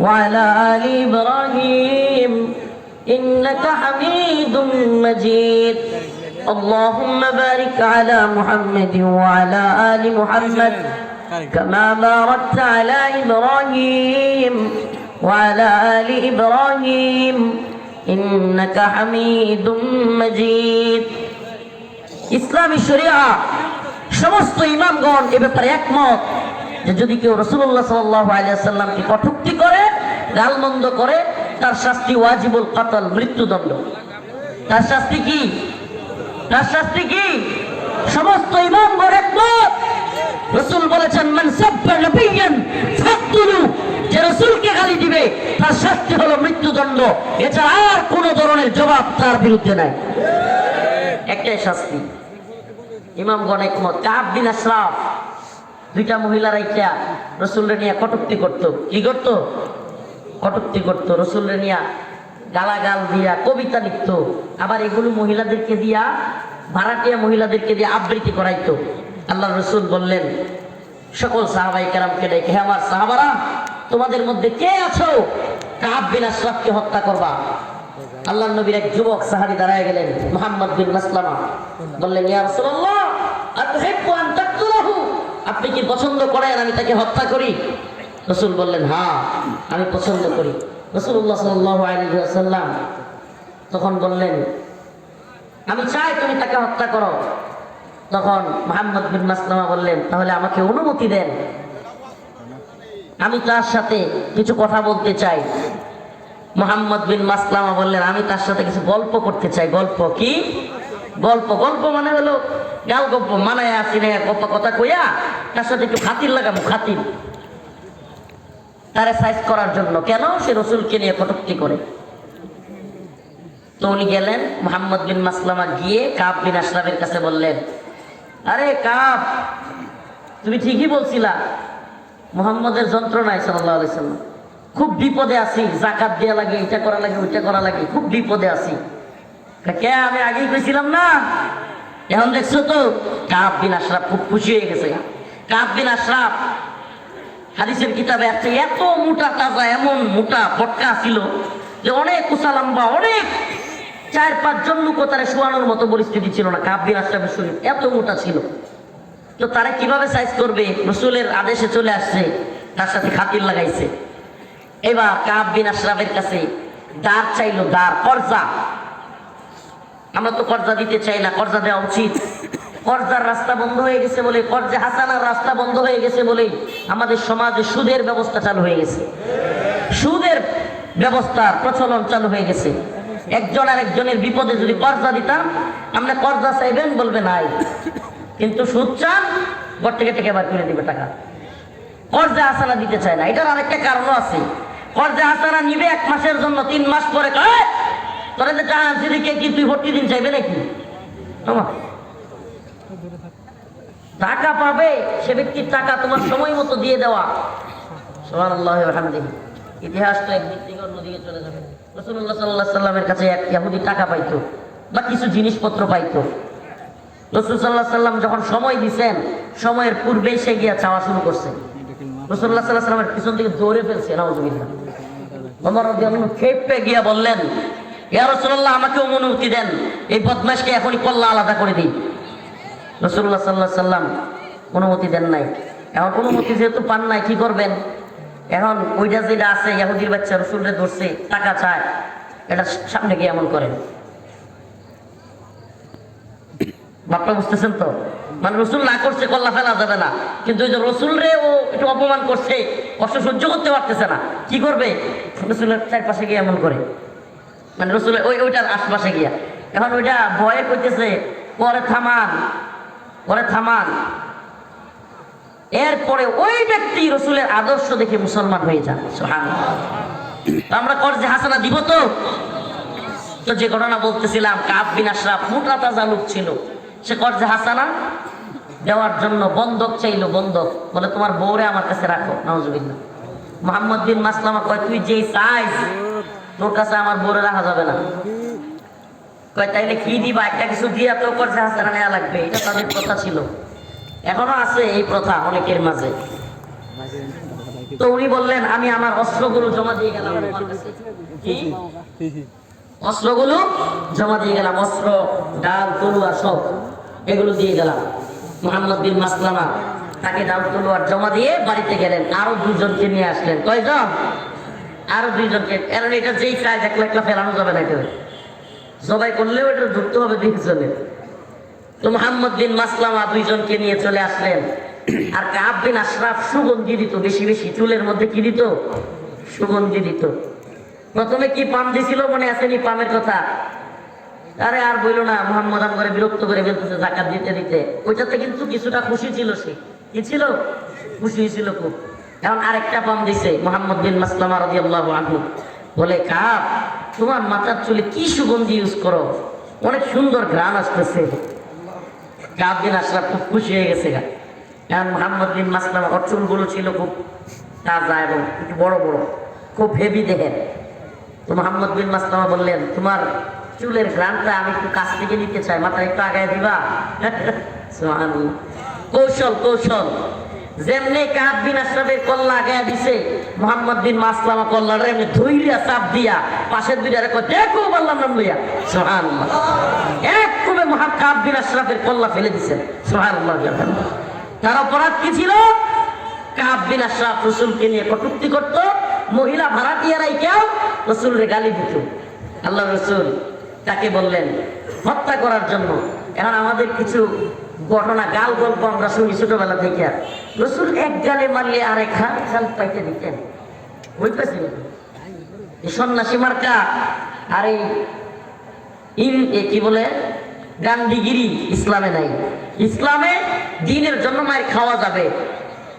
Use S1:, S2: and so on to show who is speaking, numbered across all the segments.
S1: وعلى آل إبراهيم إنك حميد مجيد اللهم بارك على محمد وعلى آل محمد كما باركت على إبراهيم وعلى آل إبراهيم إنك حميد مجيد ইসলামী শরিয়া সমস্ত ইমামগণ এ ব্যাপারে একমত যে যদি কেউ রসুল্লাহ সাল্লামকে কটুক্তি করে, গালমন্দ করে, তার শাস্তি ওয়াজিবুল কাতাল, মৃত্যুদণ্ড। তার শাস্তি কি? তার শাস্তি কি? সমস্ত রসুল বলেছেন যে রসুলকে গালি দিবে, তার শাস্তি হলো মৃত্যুদণ্ড। এছাড়া আর কোন ধরনের জবাব তার বিরুদ্ধে নাই। একটাই শাস্তি। ইমামগণ একমত। কাব বিন আশরাফ দুইটা মহিলার আইটা রসুলরে নিয়ে কটুক্তি করত। কি করত? কটুক্তি করত। রসুলরে নিয়া গালাগাল দিয়া কবিতা লিখত। আবার এগুলো মহিলাদেরকে দিয়া, ভাড়াটিয়া মহিলাদেরকে দিয়ে আবৃত্তি করাইতো। আল্লাহ রসুল বললেন, সকল সাহাবাই কেরামকে ডেকে, হে আমার সাহাবারা, তোমাদের মধ্যে কে আছো? কাব আশরাফকে হত্যা করবা? আল্লাহ নবীর এক যুবক সাহাবি দাঁড়ায় গেলেন, মোহাম্মদ বিন মাসলামা। বললেন, ইয়া রাসূলুল্লাহ, আতুহিব্বু আন আপনি কি পছন্দ করেন আমি তাকে হত্যা করি? রসুল বললেন হ্যাঁ আমি পছন্দ করি। রসুল্লাহ আলাইহি তখন বললেন, আমি চাই তুমি তাকে হত্যা করো। তখন মোহাম্মদ বিন মাসলামা বললেন, তাহলে আমাকে অনুমতি দেন। আমি তার সাথে কিছু কথা বলতে চাই। মোহাম্মদ বিন মাসলামা বললেন, আমি তার সাথে কিছু গল্প করতে চাই। গল্প কি? গল্প গল্প মানে হলো, গাল গল্প মানায় আসি না গল্প কথা কইয়া, তার সাথে একটু খাতির লাগাবো, খাতির। তারে সাইজ করার জন্য। কেন? সে রসুলকে নিয়ে কটুক্তি করে। তো উনি গেলেন, মোহাম্মদ বিন মাসলামা গিয়ে কাব বিন আশরাফের কাছে বললেন, আরে কাব, তুমি ঠিকই বলছিলা, মোহাম্মদের যন্ত্রণায় সাল্লাহ আলাইসাল্লাম খুব বিপদে আছি, জাকাত দেওয়া লাগে, এটা করা লাগে, ওইটা করা লাগে, খুব বিপদে আছি। কে আমি আগেই কইছিলাম না? এখন দেখছ তো কাপ বিন আশরাফ খুব খুশি হয়ে গেছে। কাপ বিন আশরাফ, হাদিসের কিতাবে আছে এত মোটা তাজা, এমন মোটা পটকা ছিল যে অনেক উঁচা লম্বা, অনেক চার পাঁচজন লোক তারা শোয়ানোর মতো পরিস্থিতি ছিল না। কাব বিন আশরাফের শরীর এত মোটা ছিল। তো তারা কীভাবে সাইজ করবে? রসুলের আদেশে চলে আসছে, তার সাথে খাতির লাগাইছে। এবার কাব বিন আশরাফের কাছে দাঁড় চাইলো, দাঁড় কর্জা আমরা তো কর্জা দিতে চাই না, কর্জা দেওয়া উচিত। কর্জার রাস্তা বন্ধ হয়ে গেছে বলে, কর্জে হাসানার রাস্তা বন্ধ হয়ে গেছে বলে আমাদের সমাজে সুদের ব্যবস্থা চালু হয়ে গেছে। সুদের ব্যবস্থা প্রচলন চালু হয়ে গেছে। একজন আর একজনের বিপদে যদি কর্জা দিতাম, আমরা কর্জা চাইবেন বলবে নাই। কিন্তু সুদ চান, ঘর থেকে টেকে বার করে দিবে টাকা। কর্জা হাসানা দিতে চায় না। এটার আরেকটা কারণও আছে। কর্জা হাসানা নিবে এক মাসের জন্য, তিন মাস পরে তোরা যে টাকা কি তুই ভর্তি দিন চাইবে নাকি। টাকা পাবে, সে ব্যক্তির টাকা তোমার সময় মতো দিয়ে দেওয়া। সোহান আল্লাহ আলহামদিহি ইতিহাস তো একদিক থেকে অন্যদিকে চলে যাবে। রসুল্লাহ সাল্লাহ সাল্লামের কাছে এক ইয়াহুদি টাকা পাইতো বা কিছু জিনিসপত্র পাইতো। রসুল সাল্লাহ সাল্লাম যখন সময় দিছেন, সময়ের পূর্বেই সে গিয়া চাওয়া শুরু করছে। রসুল্লাহ সাল্লাহ সাল্লামের পিছন থেকে দৌড়ে ফেলছে রাদিয়াল্লাহু খেপে গিয়া বললেন ইয়া রাসূলুল্লাহ আমাকে অনুমতি দেন। এই বদমাশকে এখনই কল্লা আলাদা করে দিই। রাসূলুল্লাহ সাল্লাল্লাহু আলাইহি সাল্লাম অনুমতি দেন নাই। এখন অনুমতি যেহেতু পান নাই, কি করবেন? এখন ওইটা যেটা আছে ইহুদির বাচ্চা রসুলরে ধরছে, টাকা চায়। এটা সামনে গিয়ে এমন করেন। বাপটা বুঝতেছেন তো? মানে রসুল না করছে, কল্লা ফেলা যাবে না। কিন্তু ওই যে রসুল রে ও একটু অপমান করছে, কষ্ট সহ্য করতে পারতেছে না। কি করবে? রসুলের চারপাশে গিয়ে এমন করে। মানে রসুলের ওই ওইটার আশপাশে গিয়া। এখন ওইটা ভয়ে করতেছে পরে থামান পরে থামান। এরপরে ওই ব্যক্তি রসুলের আদর্শ দেখে মুসলমান হয়ে যান আমরা কর্জে হাসানা দিব তো? তো যে ঘটনা বলতেছিলাম কাপ বিন আশরাফ মোটা তাজা লোক ছিল। সে কর্জে হাসানা দেওয়ার জন্য বন্ধক চাইলো, বন্ধক। বলে, তোমার বউরে আমার কাছে রাখো নওয়াজুবিল্লাহ মোহাম্মদ বিন মাসলামা কয়, তুই যেই সাইজ তোর কাছে আমার বউরে রাখা যাবে না। তাইলে কি দিবা? একটা কিছু দিয়া তো কর্জে হাসানা নেওয়া লাগবে, এটা তাদের কথা ছিল। এখনও আছে এই প্রথা অনেকের মাঝে। তো উনি বললেন, আমি আমার অস্ত্রগুলো জমা দিয়ে গেলাম। অস্ত্রগুলো জমা দিয়ে গেলাম, অস্ত্র, ডাল তলুয়া সব এগুলো দিয়ে গেলাম। মোহাম্মদ বিন মাসলামা তাকে ডাল তলুয়ার জমা দিয়ে বাড়িতে গেলেন। আরও দুজনকে নিয়ে আসলেন। কয়জন? আরও দুইজনকে। কারণ এটা যেই কাজ একলা একলা ফেলানো যাবে না কেউ। জবাই করলেও এটা ধরতে হবে দুইজনে তো মোহাম্মদ বিন মাসলামা দুইজনকে নিয়ে চলে আসলেন। আর কাব বিন আশরাফ সুগন্ধি দিত, বেশি বেশি। চুলের মধ্যে কি দিত? সুগন্ধি দিত। প্রথমে কি পাম দিছিল মনে আসেনি পামের কথা। আরে আর বইলো না, মোহাম্মদ করে বিরক্ত করে ফেলতেছে জাকাত দিতে দিতে। ওইটাতে কিন্তু কিছুটা খুশি ছিল সে। কি ছিল? খুশি ছিল খুব। এখন আরেকটা পাম দিছে, মোহাম্মদ বিন মাসলামা রাদিয়াল্লাহু আনহু। বলে, কাপ, তোমার মাথার চুলে কি সুগন্ধি ইউজ করো? অনেক সুন্দর ঘ্রাণ আসতেছে। কাপ বিন আশরাফ খুব খুশি হয়ে গেছে গা। এখন মোহাম্মদ বিন মাসলামা ওর চুলগুলো ছিল খুব তাজা এবং একটু বড় বড়, খুব হেভি দেখেন। তো মোহাম্মদ বিন মাসলামা বললেন, তোমার চুলের ঘ্রাণটা আমি একটু কাছ থেকে নিতে চাই, মাথায় একটু আগায় দিবা। কৌশল কৌশল। যেমনি কাব বিন আশরাফের কল্লা আগায় দিছে, মোহাম্মদ বিন মাসলামা কল্লাটা এমনি ধৈর্য চাপ দিয়া পাশের দুইটা রেখো দেখো বললাম নাম লইয়া। সুবহানাল্লাহ। এক কবে মহা কাব বিন আশরাফের কল্লা ফেলে দিছে। সুবহানাল্লাহ তার অপরাধ কি ছিল? কাব বিন আশরাফ রসুলকে নিয়ে কটুক্তি করত, মহিলা ভাড়াটিয়ারাই কেউ রসুলরে গালি দিত। আল্লাহ রসুল তাকে বললেন, হত্যা করার জন্য এখন আমাদের কিছু ঘটনা গাল গল্প আমরা শুনি ছোটবেলা থেকে। আর রসুল এক গালে মারলে আর এক হাত খাল পাইতে দিতেন। সন্ন্যাসী মার্কা, আর এই ইন কি বলে? গান্ধীগিরি ইসলামে নাই। ইসলামে দিনের জন্য মায়ের খাওয়া যাবে,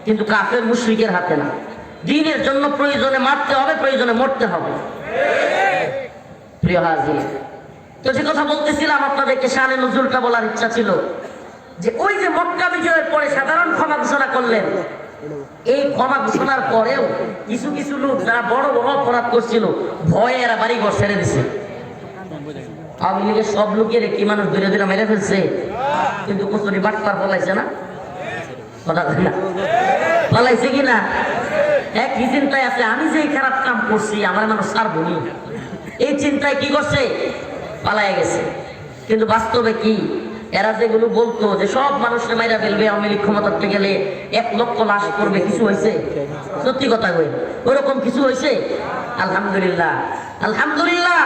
S1: কিন্তু কাফের মুশরিকের হাতে না। দিনের জন্য প্রয়োজনে মারতে হবে, প্রয়োজনে মরতে হবে। প্রিয় হাজির, তো যে কথা বলতেছিলাম, আপনাদেরকে শানে নজরুলটা বলার ইচ্ছা ছিল। যে ওই যে মক্কা বিজয়ের পরে সাধারণ ক্ষমা ঘোষণা করলেন, এই ক্ষমা ঘোষণার পরেও কিছু কিছু লোক যারা বড় বড় অপরাধ করছিল, ভয়ে এরা বাড়ি ঘর ছেড়ে দিছে। আওয়ামী লীগের সব লোকের কি মানুষ ধীরে ধীরে মেরে ফেলছে। কিন্তু কচুরি বাটপার ফলাইছে না? কথা কয় না। ফলাইছে কি না? এক কি চিন্তায় আছে, আমি যে খারাপ কাম করছি, আমার মানুষ ছাড়বো নি। এই চিন্তায় কি করছে? পালায় গেছে। কিন্তু বাস্তবে কি? এরা যেগুলো বলতো যে সব মানুষকে মাইরা ফেলবে, আওয়ামী লীগ ক্ষমতাতে গেলে এক লক্ষ লাশ করবে কিছু হয়েছে? সত্যি কথা কই, ওরকম কিছু হয়েছে? আলহামদুলিল্লাহ। আলহামদুলিল্লাহ,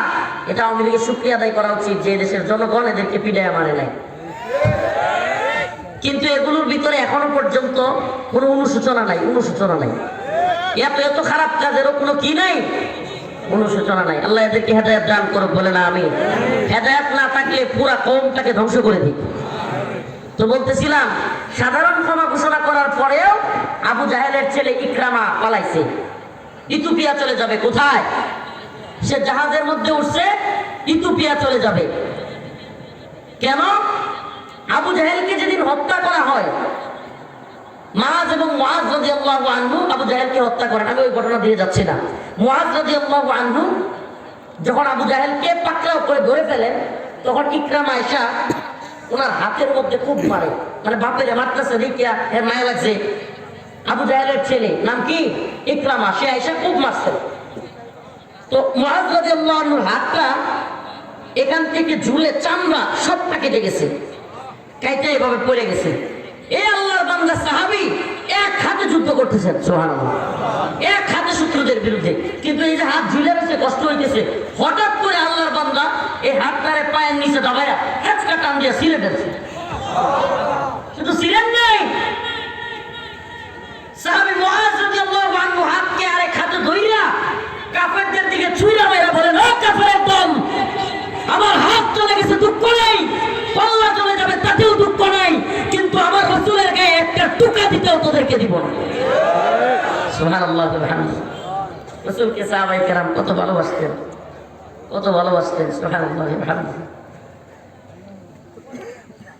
S1: এটা আওয়ামী লীগের শুক্রিয়া আদায় করা উচিত যে দেশের জনগণ এদেরকে পিড়ায় মারে নাই। কিন্তু এগুলোর ভিতরে এখনও পর্যন্ত কোনো অনুসূচনা নাই অনুসূচনা নাই। এত এত খারাপ কাজেরও কোনো কি নাই? অনুসূচনা নাই। আল্লাহ এদেরকে হেদায়ত দান করুক, বলে না আমি হেদায়ত না থাকলে পুরা কমটাকে ধ্বংস করে দিই তো বলতেছিলাম, সাধারণ ক্ষমা ঘোষণা করার পরেও আবু জাহেলের ছেলে ইকরামা পালাইছে। ইথিওপিয়া চলে যাবে কোথায়? সে জাহাজের মধ্যে উঠছে, ইথিওপিয়া চলে যাবে। কেন? আবু জাহেলকে যেদিন হত্যা করা হয় মাজ এবং মাজ রাজি আল্লাহ আনহু আবু জাহেলকে হত্যা করেন। আমি ওই ঘটনা দিয়ে যাচ্ছি না। মাজ রাজি আল্লাহ আনহু যখন আবু জাহেলকে পাকড়াও করে ধরে ফেলেন, তখন ইকরাম আয়সা ওনার হাতের মধ্যে খুব মারে। মানে বাপের মারতেছে দেখিয়া এর মায়া লাগছে। আবু জাহেলের ছেলে, নাম কি? ইকরামা। সে আয়সা খুব মারছে। তো মহাজ রাজি আল্লাহ আনহুর হাতটা এখান থেকে ঝুলে চামড়া সবটা কেটে গেছে। কাইটা এভাবে পড়ে গেছে। এই আল্লাহর বান্দা সাহাবি এক হাতে যুদ্ধ করতেছেন সোহানাল্লাহ এক হাতে শত্রুদের বিরুদ্ধে। কিন্তু এই যে হাত ঝুলে কষ্ট হইতেছে, হঠাৎ করে আল্লাহর বান্দা এই পায়ের নিচে দাবাইয়া হেঁচকা টান দিয়ে সিলে ফেলছে। সিলেন নেই, সাহাবি মুআজ রাদিয়াল্লাহু আনহু হাতকে আরেক হাতে ধইরা কাফেরদের দিকে ছুঁইরা মাইরা বলেন, ও কাফেরের দল, আমার হাত চলে গেছে দুঃখ নেই টুকা দিতেও তোদেরকে দিব না। সাহাবাই কেরাম কত ভালোবাসতেন কত ভালোবাসতেন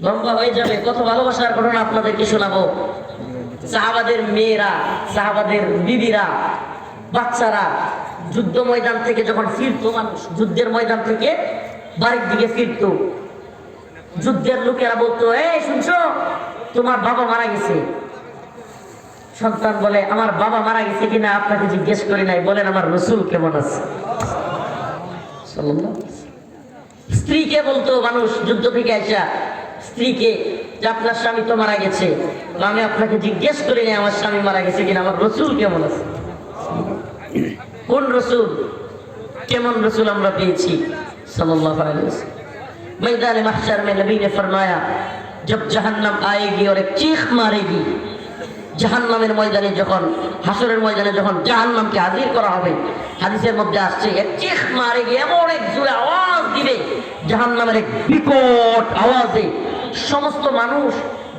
S1: লম্বা যাবে, কত ভালোবাসার আপনাদেরকে শোনাবো। সাহাবাদের মেয়েরা, সাহাবাদের বাচ্চারা যুদ্ধ ময়দান থেকে যখন ফিরতো মানুষ, যুদ্ধের ময়দান থেকে বাড়ির দিকে ফিরতো। যুদ্ধের লোকেরা বলতো, এই, শুনছো? তোমার বাবা মারা গেছে। সন্তান বলে, আমার বাবা মারা গেছে কিনা আপনাকে জিজ্ঞেস করি নাই। বলেন, আমার রসুল কেমন আছে? স্ত্রীকে বলতো, মানুষ, যুদ্ধ থেকে আসা স্ত্রীকে যে আপনার স্বামী তো মারা গেছে মানে আমি আপনাকে জিজ্ঞেস করি নাই, আমার স্বামী মারা গেছে কিনা, আমার রসুল কেমন আছে? কোন রসুল? কেমন রসুল আমরা পেয়েছি? সাল্লাহ ময়দানে মাস্টার মে নবী ফরমায়া जब जहन्नम आएगी और एक चीख मारेगी জাহান্নামের ময়দানে যখন হাসরের ময়দানে যখন জাহান্নামকে হাজির করা হবে হাদিসের মধ্যে আসছে এক চিখ মারে গিয়ে এমন এক জোরে আওয়াজ দিবে জাহান্নামের এক বিকট আওয়াজে সমস্ত মানুষ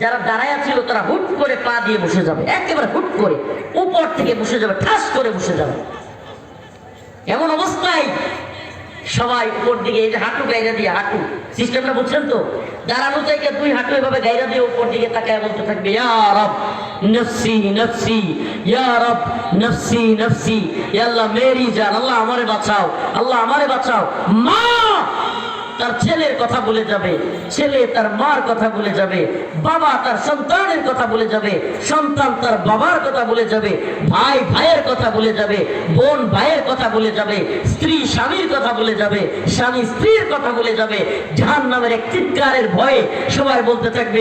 S1: যারা দাঁড়ায় ছিল তারা হুট করে পা দিয়ে বসে যাবে একেবারে হুট করে উপর থেকে বসে যাবে ঠাস করে বসে যাবে এমন অবস্থায় সবাই উপর দিকে এই যে হাঁটু গাইরা দিয়ে, হাঁটু। সিস্টেমটা বুঝছেন তো? দাঁড়ানো থেকে দুই হাঁটু এভাবে গাইরা দিয়ে উপর দিকে তাকায় বলতে থাকবে, ইয়া নফসি নফসি, ইয়া নফসি নফসি। আল্লাহ, মেরি জান, আল্লাহ আমারে বাঁচাও, আল্লাহ আমারে বাঁচাও। মা তার ছেলের কথা বলে যাবে, ছেলে তার মার কথা বলে যাবে, বাবা তার সন্তানের কথা বলে যাবে, সন্তান তার বাবার কথা বলে যাবে, ভাই ভাইয়ের কথা বলে যাবে, বোন ভাইয়ের কথা বলে যাবে, স্ত্রী স্বামীর কথা বলে যাবে, স্বামী স্ত্রীর কথা বলে যাবে জাহান নামের এক চিৎকারের ভয়ে সবাই বলতে থাকবে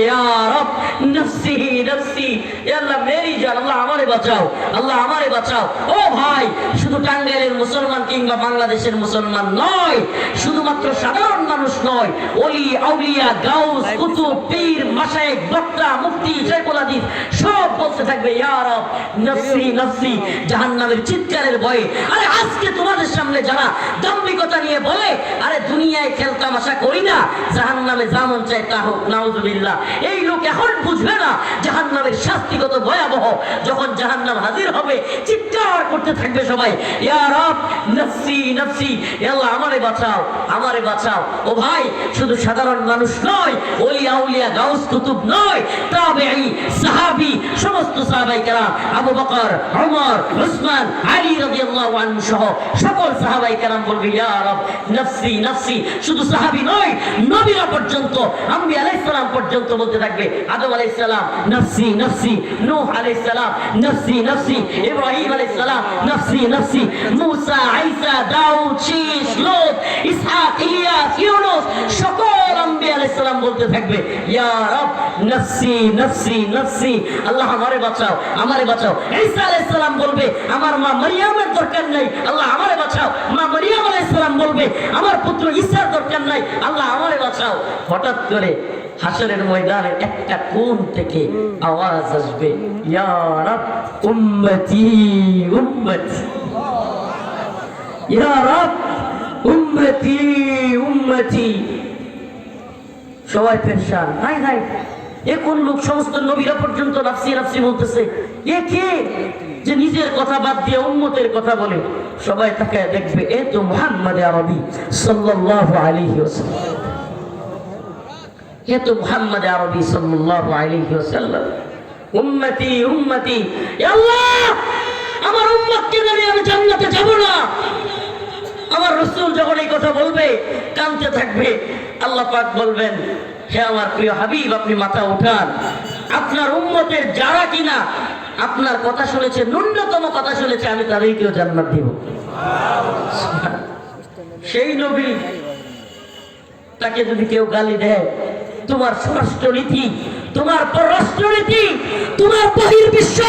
S1: মেরি জান, আল্লাহ আমারে বাঁচাও, আল্লাহ আমারে বাঁচাও। ও ভাই, শুধু টাঙ্গাইলের মুসলমান কিংবা বাংলাদেশের মুসলমান নয়, শুধুমাত্র সাধারণ মানুষ নয়। অলি আউলিয়া গাউস কুতুব পীর মাশায়েখ বক্তা মুফতি শেখুল হাদিস সব বলতে থাকবে ইয়া রব নফসি নফসি জাহান্নামের চিৎকারের ভয়ে। আরে আজকে তোমাদের সামনে যারা দাম্ভিকতা নিয়ে বলে আরে দুনিয়ায় খেলতামাশা করি না জাহান্নামে যেমন চাই তা হোক নাউজুবিল্লাহ। এই লোক এখন বুঝবে না জাহান্নামের শাস্তিগত ভয়াবহ যখন জাহান্নাম হাজির হবে চিৎকার করতে থাকবে সবাই। রব আমারে বাঁচাও আমারে বাঁচাও। ও ভাই, শুধু সাধারণ মানুষ নয় ওলি আউলিয়া গাউস, কুতুব নয়, তাবেঈ, সাহাবী, সমস্ত সাহাবাই কেরাম, আবু বকর ওমর উসমান, আলী আনহু সহ সকল সাহাবাই কেরাম বলবে, ইয়া রব, নফসি নফসি, শুধু নয়, নবীরা পর্যন্ত সালাম পর্যন্ত বলতে থাকবে, আদম সালাম, নফসি নফসি, নূহ নফসি নফসি, ইব্রাহিম নফসি নফসি মুসা ঈসা দাউদ শীশ লূত ইসহাক ইলিয়াস ইউনুস সকল আম্বিয়া আলাইহিস বলতে থাকবে, ইয়া রব, নফসি নফসি নফসি। আল্লাহ আমারে বাঁচাও আমারে বাঁচাও। ঈসা আলাইহিস বলবে, আমার মা মারিয়ামের দরকার নাই, আল্লাহ আমারে বাঁচাও। মা মারিয়াম আলাইহিস বলবে, আমার পুত্র ঈসার দরকার নাই, আল্লাহ আমারে বাঁচাও। হঠাৎ করে হাসরের ময়দানে একটা কোণ থেকে আওয়াজ আসবে। উম্মতি উম্মতি। উম্মতি উম্মতি। সবাই হাই হাই। এ কোন লোক সমস্ত নবীরা পর্যন্ত নাফসি নাফসি বলতেছে? এ কে? যে নিজের কথা বাদ দিয়ে উম্মতের কথা বলে। সবাই তাকে দেখবে, এ তো মুহাম্মদ আরবি, সাল্লাল্লাহু আলাইহি ওয়াসাল্লাম। এ তো মুহাম্মদ আরবি সাল্লাল্লাহু আলাইহি ওয়াসাল্লাম। উম্মতি উম্মতি। আল্লাহ, আমার উম্মতকে ধরে আমি জান্নাতে যাব না। আমার রসুল যখন এই কথা বলবে কানতে থাকবে, আল্লাহ পাক বলবেন, হে আমার প্রিয় হাবিব, আপনি মাথা উঠান। আপনার উম্মতের যারা কিনা, আপনার কথা শুনেছে, ন্যূনতম কথা শুনেছে, আমি তাদেরকেও জান্নাত দিব। সেই নবী তাকে যদি কেউ গালি দেয় তোমার স্বরাষ্ট্রনীতি, তোমার পররাষ্ট্রনীতি, তোমার বহির্বিশ্ব,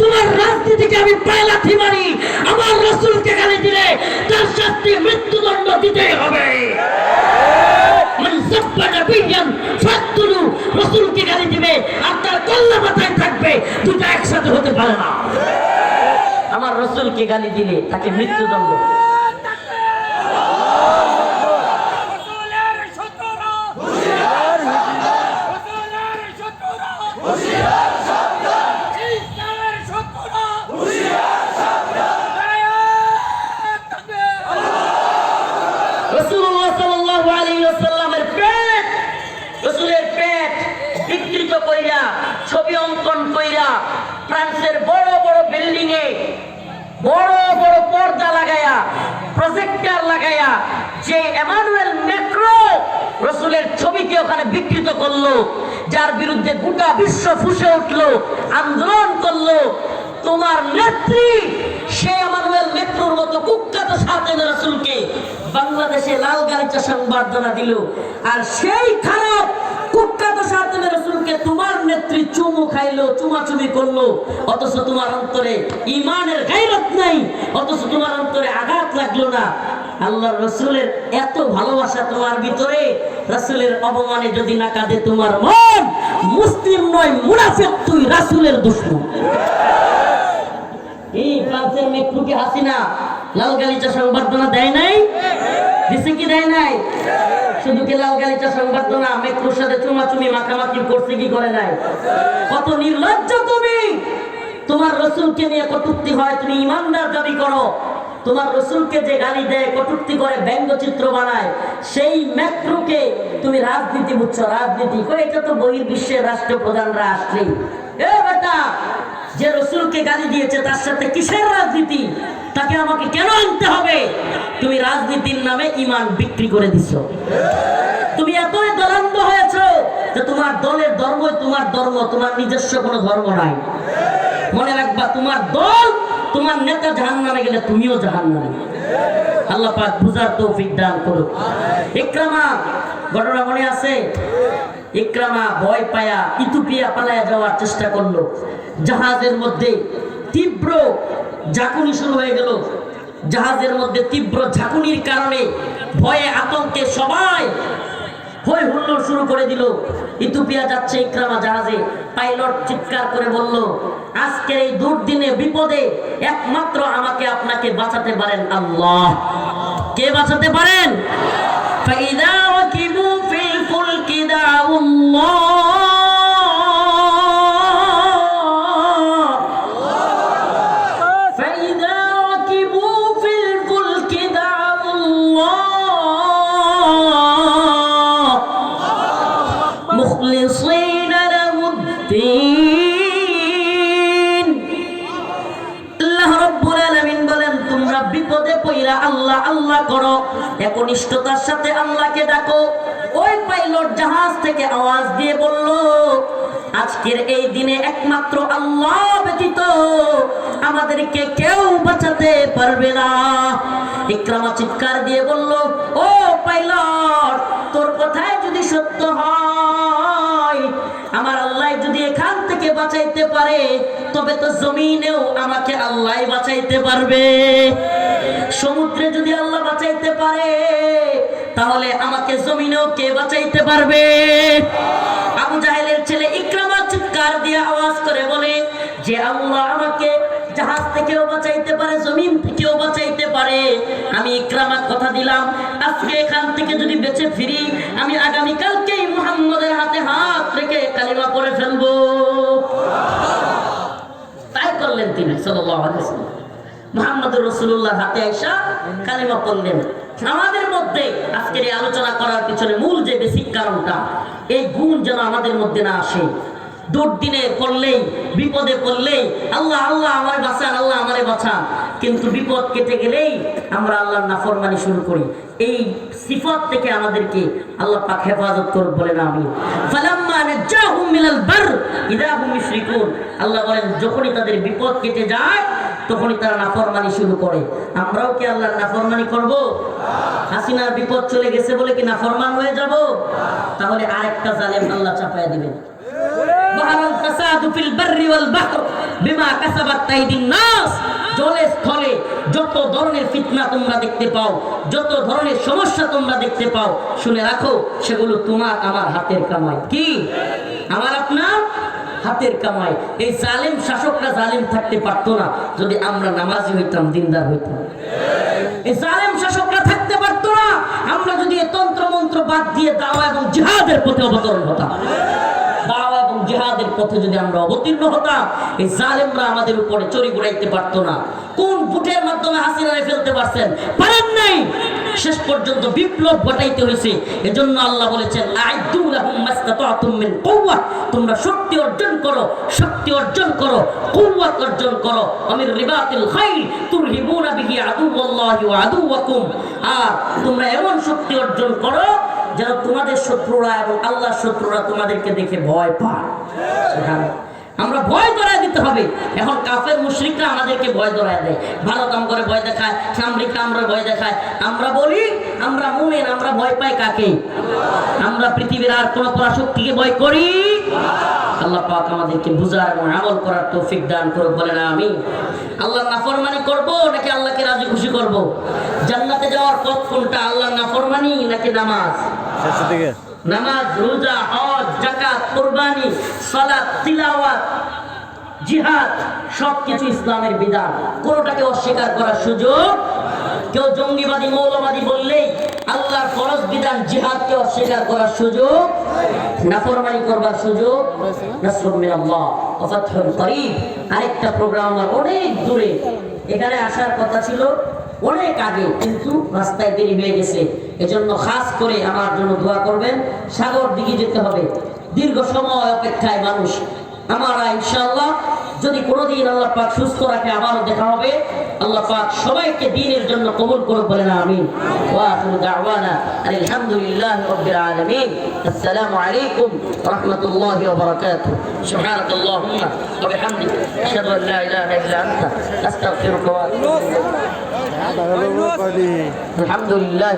S1: তোমার রাজনীতিকে আমি পায়লাথি মারি। আমার রসুলকে গালি দিলে তার শাস্তি মৃত্যুদণ্ড দিতেই হবে। দিবে আর তার থাকবে একসাথে হতে আমার রসুলকে গালি দিলে তাকে মৃত্যুদণ্ড
S2: রসুলের শত্রুরা রসুলের শত্রুরা ইসলামের শত্রুরা গায়েব থাকবে।
S1: রাসূলুল্লাহ সাল্লাল্লাহু আলাইহি ওয়াসাল্লামের পেট রাসূলের পেট বিকৃত কইরা, ছবি অঙ্কন কইরা, ফ্রান্সের বড় বড় বিল্ডিং এ বড় বড় পর্দা লাগায়া, প্রজেক্টর লাগায়া, যে এমানুয়েল ম্যাক্রো রসুলের ছবিকে ওখানে বিকৃত করল, যার বিরুদ্ধে গোটা বিশ্ব ফুসে উঠল, আন্দোলন করল, তোমার নেত্রী, সে আমানুয়েল মেট্রোর মতো কুখ্যাত সাতেন রসুলকে বাংলাদেশে লাল গালিচা সংবর্ধনা দিল, আর সেই খারাপ কুখ্যাত সাতেন রসুলকে তোমার নেত্রী চুমু খাইলো, চুমাচুমি করল। অথচ তোমার অন্তরে ইমানের গাইরত নাই, অথচ তোমার অন্তরে আঘাত লাগল না। আল্লাহ রসুলের এত ভালোবাসা তোমার ভিতরে, রসুলের অপমানে যদি না কাঁদে তোমার মন, মুসলিম নয়, মুনাফেক তুই রাসুলের দুশ্মন। এই ফ্রান্সের মেট্রোকে হাসিনা? লাল গালিচা সংবর্ধনা দেয় নাই? দিছে কি দেয় নাই? শুধু কি লাল গালিচা সংবর্ধনা মেট্রোর সাথে চুমাচুমি মাখামাখি করছে, কি করে নাই কত নির্লজ্জ তুমি! তোমার রসুলকে নিয়ে কটুক্তি হয়, তুমি ইমানদার দাবি করো। তোমার রসুলকে যে গালি দেয়, কটুক্তি করে, ব্যঙ্গচিত্র বানায়, সেই মেট্রোকে তুমি রাজনীতি বুঝছ, রাজনীতি। এটা তো বহির্বিশ্বের রাষ্ট্রপ্রধানরা আসলেই। এ বেটা! যে রসুলকে গালি দিয়েছে তার সাথে কিসের রাজনীতি? তাকে আমাকে কেন আনতে হবে? তুমি রাজনীতির নামে ইমান বিক্রি করে দিছো। তুমি এতই দলান্ত হয়েছ যে তোমার দলের ধর্ম তোমার ধর্ম, তোমার নিজস্ব কোনো ধর্ম নাই। মনে রাখবা, তোমার দল তোমার নেতা জাহান নামে গেলে তুমিও জাহান নামে আল্লাহ পাক বুঝার তৌফিক দান ইকরামা, ঘটনা মনে আছে? ইকরামা ভয় পায়া ইথিওপিয়া পালায়া যাওয়ার চেষ্টা করল। জাহাজের মধ্যে তীব্র ঝাঁকুনি শুরু হয়ে গেল জাহাজের মধ্যে তীব্র ঝাঁকুনির কারণে ভয়ে আতঙ্কে সবাই হই হুল্লোড় শুরু করে দিল ইথিওপিয়া যাচ্ছে ইকরামা জাহাজে পাইলট চিৎকার করে বলল আজকের এই দুর্দিনে বিপদে একমাত্র আমাকে আপনাকে বাঁচাতে পারেন আল্লাহ কে বাঁচাতে পারেন فإذا ركبوا في الفلك دعوا الله একনিষ্ঠতার সাথে আল্লাহকে ডাকো। ওই পাইলট জাহাজ থেকে আওয়াজ দিয়ে বলল, আজকের এই দিনে একমাত্র আল্লাহ ব্যতীত আমাদেরকে কেউ বাঁচাতে পারবে না। ইকরামা চিৎকার দিয়ে বলল, ও পাইলট, তোর কথায় যদি সত্য হয়, আমার আল্লাহ যদি এখান থেকে বাঁচাইতে পারে, তবে তো জমিনেও আমাকে আল্লাহ বাঁচাইতে পারবে। সমুদ্রে যদি আল্লাহ বাঁচাইতে পারে, তাহলে আমাকে জমিনেও কে বাঁচাইতে পারবে? আবু জাহেলের ছেলে ইকরামা চিৎকার দিয়ে আওয়াজ করে বলে, যে আল্লাহ আমাকে জাহাজ থেকেও বাঁচাইতে পারে, জমিন থেকেও বাঁচাইতে পারে। আমি ইকরামার কথা দিলাম, আজকে এখান থেকে যদি বেঁচে ফিরি, আমি আগামী কালকেই মুহাম্মদের হাতে হাত রেখে কালিমা পড়ে ফেলব। তাই করলেন তিনি, সাল্লাল্লাহু আলাইহি মুহাম্মদুর রাসূলুল্লাহ হাতে আয়েশা কালিমা পড়লেন। আমাদের মধ্যে আজকের এই আলোচনা করার পিছনে মূল যে বেসিক কারণটা, এই গুণ যেন আমাদের মধ্যে না আসে। দুর্দিনে পড়লেই বিপদে পড়লেই, আল্লাহ আল্লাহ আমার বাঁচান, আল্লাহ আমারে বাঁচান। কিন্তু বিপদ কেটে গেলেই আমরা আল্লাহর নাফরমানি শুরু করি। এই সিফত থেকে আমাদেরকে আল্লাহ পাক হেফাজত করুক বলেন আমি আল্লাহ বলেন, যখনই তাদের বিপদ কেটে যায় তখনই তারা নাফরমানি শুরু করে। আমরাও কি আল্লাহর নাফরমানি করব? হাসিনার বিপদ চলে গেছে বলে কি নাফরমান হয়ে যাব? তাহলে আরেকটা জালেম আল্লাহ চাপায় দিবেন যত পাও, যত সমস্যা তোমরা দেখতে পাও, শুনে রাখো, সেগুলো তোমার আমার হাতের কামাই। কি? আমার আপনার? হাতের কামাই। এই জালেম শাসকরা জালেম থাকতে পারতো না। যদি আমরা নামাজি হইতাম, দিনদার হইতাম। এই জালেম শাসকরা থাকতে পারতো না। আমরা যদি এই তন্ত্র মন্ত্র বাদ দিয়ে দাওয়া এবং জিহাদের পথে অবতরণ হতাম। দাওয়া এবং জিহাদের পথে যদি আমরা অবতীর্ণ হতাম, এই জালেমরা আমাদের উপরে চড়ি ঘুরাইতে পারতো না। কোন বুটের মাধ্যমে হাসিনারে ফেলতে পারছেন? পারেন নাই। শেষ পর্যন্ত বিপ্লব ঘটাইতে হয়েছে। এজন্য আল্লাহ বলেছেন তোমরা শক্তি অর্জন করো, শক্তি অর্জন করো কুওয়াত অর্জন করো। আমির রিবাতিল খাইল তুরহিবুনা বিহি আদুওয়াল্লাহ আদুওয়াল্লাহি ওয়া আদুওয়াকুম আর তোমরা এমন শক্তি অর্জন করো যেন তোমাদের শত্রুরা এবং আল্লাহর শত্রুরা তোমাদেরকে দেখে ভয় পায়। আমরা ভয় ধরায় দিতে হবে। এখন কাফের মুশরিকরা আমাদেরকে ভয় ধরায় দেয়। ভারত আম করে ভয় দেখায় আমেরিকা আমরা ভয় দেখায়। আমরা বলি আমরা মুমেন আমরা ভয় পাই কাকে? আমরা পৃথিবীর আর কোন পরাশক্তিকে ভয় করি? আল্লাহ পাক আমাদেরকে বুঝার এবং আমল করার তৌফিক দান করে বলেন আমি আল্লাহর নাফরমানি করব নাকি আল্লাহকে রাজি খুশি করব? জান্নাতে যাওয়ার পথ কোনটা? আল্লাহর নাফরমানি নাকি নামাজ? নামাজ রোজা হজ জাকাত কোরবানি, সালাত, তিলাওয়াত, জিহাদ, সবকিছু ইসলামের বিধান। কোনোটাকে অস্বীকার করার সুযোগ কেউ জঙ্গিবাদী, মৌলবাদী বললেই আল্লাহর ফরজ বিধান জিহাদকে অস্বীকার করার সুযোগ, নাফরমানি করবার সুযোগ আরেকটা প্রোগ্রাম আমার অনেক দূরে। এখানে আসার কথা ছিল অনেক আগে, কিন্তু রাস্তায় দেরি হয়ে গেছে। এজন্য খাস করে আমার জন্য দোয়া করবেন। সাগর দিকে যেতে হবে। দীর্ঘ সময় অপেক্ষায় মানুষ। আমারা ইনশাল্লাহ যদি কোনোদিন আল্লাহ পাক সুস্থ রাখে আবারও দেখা হবে। আল্লাহ পাক সবাইকে দিনের জন্য কবুল করুক বলে না আমি আলহামদুলিল্লাহ রাব্বিল আলামিন। আসসালামু আলাইকুম ওয়া আলহামদুলিল্লাহ